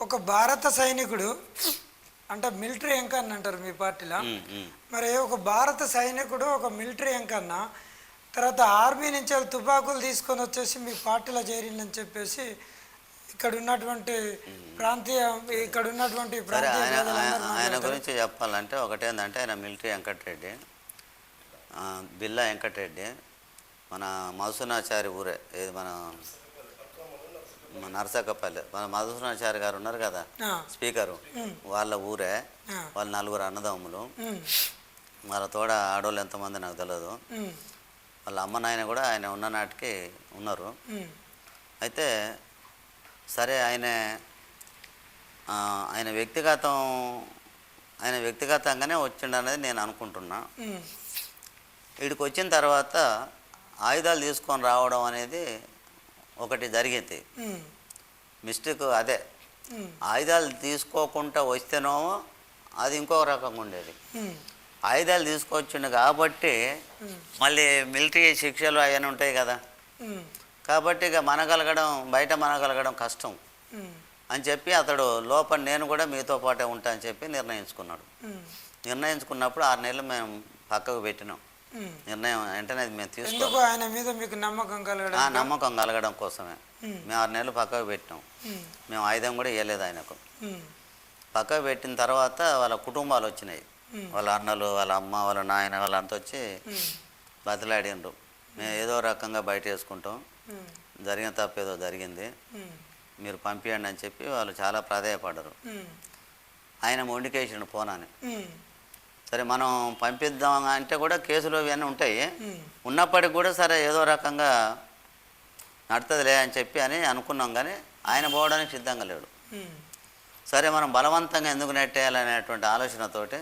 ఒక భారత సైనికుడు అంటే మిలిటరీ ఎంకన్న అంటారు మీ పార్టీలో. మరి ఒక భారత సైనికుడు ఒక మిలిటరీ ఎంకన్న తర్వాత ఆర్మీ నుంచి తుపాకులు తీసుకొని వచ్చేసి మీ పార్టీలో చేరిందని చెప్పేసి ఇక్కడ ఉన్నటువంటి ప్రాంతీయ ఇక్కడ ఉన్నటువంటి ప్రాంతీయ ఆయన. గురించి చెప్పాలంటే ఒకటేందంటే ఆయన మిలిటరీ వెంకటరెడ్డి బిల్లా వెంకటరెడ్డి మన మధుసూనాచారి ఊరే ఏది మన మన నరసక్కపల్లి. మన మధుసూనాచారి గారు ఉన్నారు కదా స్పీకరు. వాళ్ళ ఊరే వాళ్ళ నలుగురు అన్నదమ్ములు. వాళ్ళ తోడ ఆడవాళ్ళు ఎంతమంది నాకు తెలియదు వాళ్ళ అమ్మ నాయన కూడా ఆయన ఉన్న నాటికి ఉన్నారు. అయితే సరే ఆయన ఆయన వ్యక్తిగతం ఆయన వ్యక్తిగతంగానే వచ్చిండు అనేది నేను అనుకుంటున్నా. వీడికి వచ్చిన తర్వాత ఆయుధాలు తీసుకొని రావడం అనేది ఒకటి జరిగింది. మిస్టేక్ అదే. ఆయుధాలు తీసుకోకుండా వస్తేనేమో అది ఇంకో రకంగా ఉండేది. ఆయుధాలు తీసుకొచ్చిండు కాబట్టి మళ్ళీ మిలిటరీ శిక్షలు అవన్నీ ఉంటాయి కదా. కాబట్టి ఇక మనగలగడం బయట మనగలగడం కష్టం. అని చెప్పి అతడు లోపల నేను కూడా మీతో పాటే ఉంటా అని చెప్పి నిర్ణయించుకున్నాడు. నిర్ణయించుకున్నప్పుడు ఆరు నెలలు మేము పక్కకు పెట్టినాం. నిర్ణయం వెంటనే అది మేము తీసుకో ఎందుకు ఆయన మీద మీకు నమ్మకం ఆ కలగడం నమ్మకం కలగడం కోసమే. మేము. ఆరు నెలలు పక్కకు పెట్టినాం మేము. ఆయుధం కూడా ఇవ్వలేదు ఆయనకు. పక్కకు పెట్టిన తర్వాత వాళ్ళ కుటుంబాలు వచ్చినాయి. వాళ్ళ అన్నలు వాళ్ళ అమ్మ వాళ్ళ నాయన వాళ్ళంతా వచ్చి బతిలాడిండ్రు. మేము ఏదో రకంగా బయట వేసుకుంటాం. జరిగిన తప్పేదో జరిగింది. మీరు పంపించండి అని చెప్పి వాళ్ళు చాలా ప్రాధాయపడ్డారు. ఆయన మొండికేసిండు పోనాని సరే మనం పంపిద్దాం అంటే కూడా కేసులు ఇవన్నీ ఉంటాయి. ఉన్నప్పటికి కూడా సరే ఏదో రకంగా నడుతుందిలే అని చెప్పి అని అనుకున్నాం కానీ ఆయన పోవడానికి సిద్ధంగా లేడు. సరే మనం బలవంతంగా ఎందుకు నెట్టేయాలనేటువంటి ఆలోచనతోటి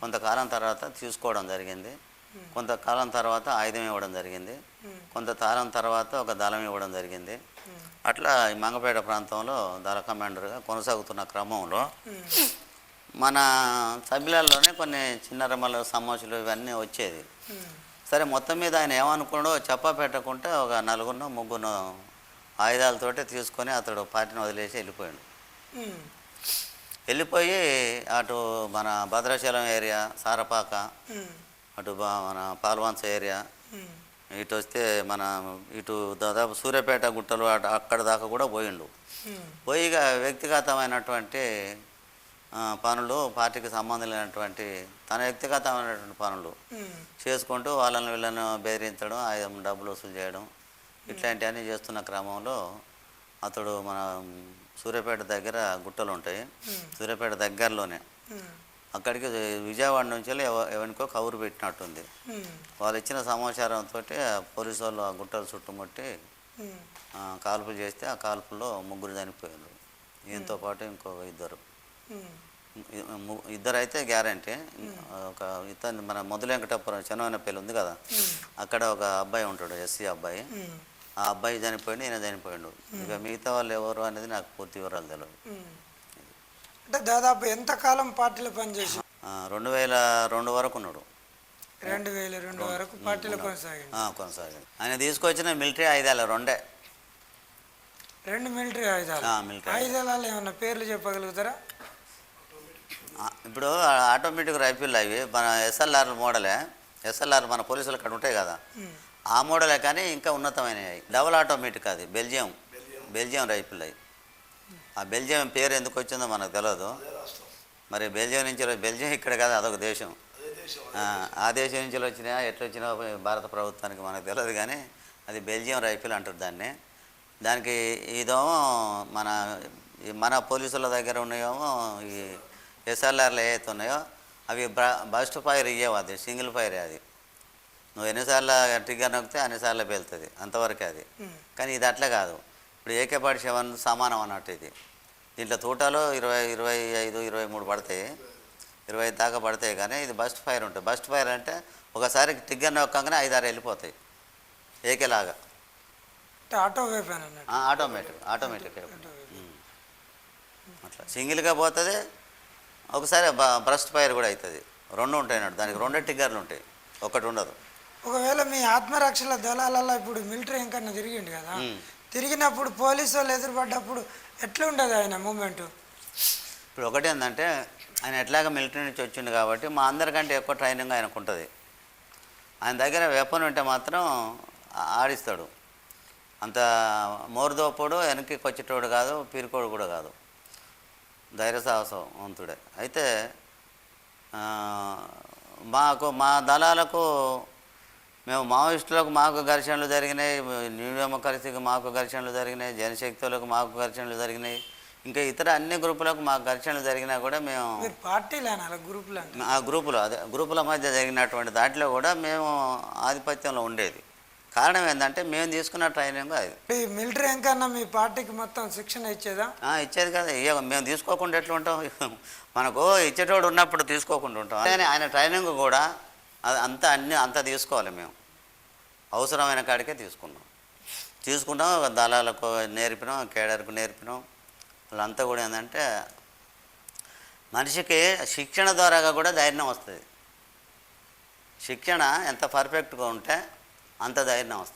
కొంతకాలం తర్వాత తీసుకోవడం జరిగింది. కొంతకాలం తర్వాత ఆయుధం ఇవ్వడం జరిగింది. కొంతకాలం తర్వాత ఒక దళం ఇవ్వడం జరిగింది. అట్లా ఈ మంగపేట ప్రాంతంలో దళ కమాండర్గా కొనసాగుతున్న క్రమంలో మన సభ్యులలోనే కొన్ని చిన్నరమల సమస్యలు ఇవన్నీ వచ్చేది. ఉమ్, సరే మొత్తం మీద ఆయన ఏమనుకున్నాడో చెప్ప పెట్టకుండా ఒక నలుగురు ముగ్గురు ఆయుధాలతోటి తీసుకొని అతడు పార్టీని వదిలేసి వెళ్ళిపోయాడు. ఉమ్, వెళ్ళిపోయి అటు మన భద్రాచలం ఏరియా సారపాక ఉమ్, అటు మన పాల్వాన్స్ ఏరియా ఇటు వస్తే మన ఇటు దాదాపు సూర్యాపేట గుట్టలు అటు అక్కడ దాకా కూడా పోయిండు. ఉమ్, పోయి ఇక వ్యక్తిగతమైనటువంటి పనులు పార్టీకి సంబంధం లేనటువంటి తన వ్యక్తిగతమైనటువంటి పనులు. చేసుకుంటూ వాళ్ళని వీళ్ళని బెదిరించడం ఆయుధం డబ్బులు వసూలు చేయడం ఇట్లాంటివన్నీ చేస్తున్న క్రమంలో అతడు మన సూర్యాపేట దగ్గర గుట్టలు ఉంటాయి. సూర్యాపేట దగ్గరలోనే. అక్కడికి విజయవాడ నుంచి ఎవరికో కబురు పెట్టినట్టుంది. వాళ్ళు ఇచ్చిన సమాచారంతో పోలీసు వాళ్ళు ఆ గుట్టలు చుట్టుముట్టి కాల్పులు చేస్తే ఆ కాల్పుల్లో ముగ్గురు చనిపోయారు. ఈయనతో పాటు ఇంకో ఇద్దరు. ఉమ్, ఇ- ము- ఇద్దరు అయితే గ్యారంటీ ఒక ఇతను మన మొదలు వెంకటాపురం చెన్నవనపల్లి ఉంది కదా. అక్కడ ఒక అబ్బాయి ఉంటాడు ఎస్సీ అబ్బాయి. ఆ అబ్బాయి చనిపోయింది ఈయన చనిపోయిండు. ఇక మిగతా వాళ్ళు ఎవరు అనేది నాకు పూర్తి వివరాలు తెలియదు. అంటే దాదాపు ఎంత కాలం పార్టీలో పనిచేసి? రెండు వేల రెండు వరకు ఉన్నాడు. రెండు వేల రెండు వరకు పార్టీలో కొనసాగింది కొనసాగింది ఆయన తీసుకొచ్చిన మిలిటరీ ఆయుధాలు రెండే. రెండు మిలిటరీ ఆయుధాలు. ఆ, మిలిటరీ ఆయుధాలలో ఏమన్నా పేర్లు చెప్పగలుగుతారా? ఇప్పుడు ఆటోమేటిక్ రైఫిల్ అవి. మన ఎస్ఎల్ఆర్ మోడలే. ఎస్ఎల్ఆర్ మన పోలీసులు అక్కడ ఉంటాయి కదా. ఆ మోడలే కానీ ఇంకా ఉన్నతమైనవి. డబుల్ ఆటోమేటిక్ అది. బెల్జియం. బెల్జియం. రైఫిల్ అవి ఆ బెల్జియం పేరు ఎందుకు వచ్చిందో మనకు తెలియదు మరి బెల్జియం నుంచి బెల్జియం ఇక్కడ కాదు అదొక దేశం. ఆ, ఆ దేశం నుంచి వచ్చినా ఎట్లా వచ్చినా భారత ప్రభుత్వానికి మనకు తెలియదు కానీ అది బెల్జియం రైఫిల్ అంటారు దాన్ని. దానికి ఇదేమో మన మన పోలీసుల దగ్గర ఉన్నాయేమో ఈ ఎస్ఎల్ఆర్లు ఏవైతే ఉన్నాయో అవి బస్ట్ ఫైర్ ఇయ్యవు అది సింగిల్ ఫైరే అది. నువ్వు ఎన్నిసార్లు ట్రిగ్గర్ నొక్కితే అన్నిసార్లు పేలుతుంది అంతవరకే అది. కానీ ఇది అట్లా కాదు. ఇప్పుడు ఏకే పాటి సెవెన్ సమానం అన్నట్టు ఇది. దీంట్లో తూటాలు ఇరవై ఇరవై ఐదు ఇరవై మూడు పడతాయి. ఇరవై దాకా పడతాయి కానీ ఇది బస్ట్ ఫైర్ ఉంటుంది. బస్ట్ ఫైర్ అంటే ఒకసారి ట్రిగ్గర్ నొక్కగానే ఐదు ఆరు వెళ్ళిపోతాయి. ఏకేలాగా. Automatic automatic. అట్లా. సింగిల్గా పోతుంది ఒకసారి బ్రస్ట్ ఫైర్ కూడా అవుతుంది రెండు ఉంటాయి అన్నట్టు దానికి రెండే ట్రిగ్గర్లు ఉంటాయి. ఒకటి ఉండదు. ఒకవేళ మీ ఆత్మరక్షల దళాలలో ఇప్పుడు మిలిటరీ ఇంకన్నా తిరిగిండు కదా. తిరిగినప్పుడు పోలీసు వాళ్ళు ఎదురుపడ్డప్పుడు ఎట్లా ఉండదు ఆయన మూమెంట్? ఇప్పుడు ఒకటి ఏంటంటే ఆయన ఎట్లాగ మిలిటరీ నుంచి వచ్చిండు కాబట్టి మా అందరికంటే ఎక్కువ ట్రైనింగ్ ఆయనకు ఉంటుంది ఆయన దగ్గర వెపన్ ఉంటే మాత్రం ఆడిస్తాడు. అంత మోరుదోపుడు వెనక్కి వచ్చేటోడు కాదు పీరుకోడు కూడా కాదు. ధైర్య సాహసవంతుడే అయితే మాకు మా దళాలకు మేము మావోయిస్టులకు మాకు ఘర్షణలు జరిగినాయి న్యూ డెమోక్రసీకి మాకు ఘర్షణలు జరిగినాయి జనశక్తులకు మాకు ఘర్షణలు జరిగినాయి ఇంకా ఇతర అన్ని గ్రూపులకు మాకు ఘర్షణలు జరిగినా కూడా మేము గ్రూపులు ఆ గ్రూపులో అదే గ్రూపుల మధ్య జరిగినటువంటి దాంట్లో కూడా మేము ఆధిపత్యంలో ఉండేది. కారణం ఏంటంటే మేము తీసుకున్న ట్రైనింగ్ అది. ఈ మిలిటరీ ఎంకన్నా మీ పార్టీకి మొత్తం శిక్షణ ఇచ్చేదా? ఇచ్చేది కదా. ఇయ్య మేము తీసుకోకుండా ఎట్లా ఉంటాం మనకు ఇచ్చేటోడు ఉన్నప్పుడు తీసుకోకుండా ఉంటాం. కానీ ఆయన ట్రైనింగ్ కూడా అది అంత అన్ని అంత తీసుకోవాలి మేము. అవసరమైన కాడికే తీసుకున్నాం. తీసుకుంటాం ఒక దళాలకు నేర్పినాం కేడర్కు నేర్పినాం. వాళ్ళంతా కూడా ఏంటంటే మనిషికి శిక్షణ ద్వారాగా కూడా ధైర్యం వస్తుంది. శిక్షణ ఎంత పర్ఫెక్ట్గా ఉంటే అంత ధైర్యం వస్తాయి.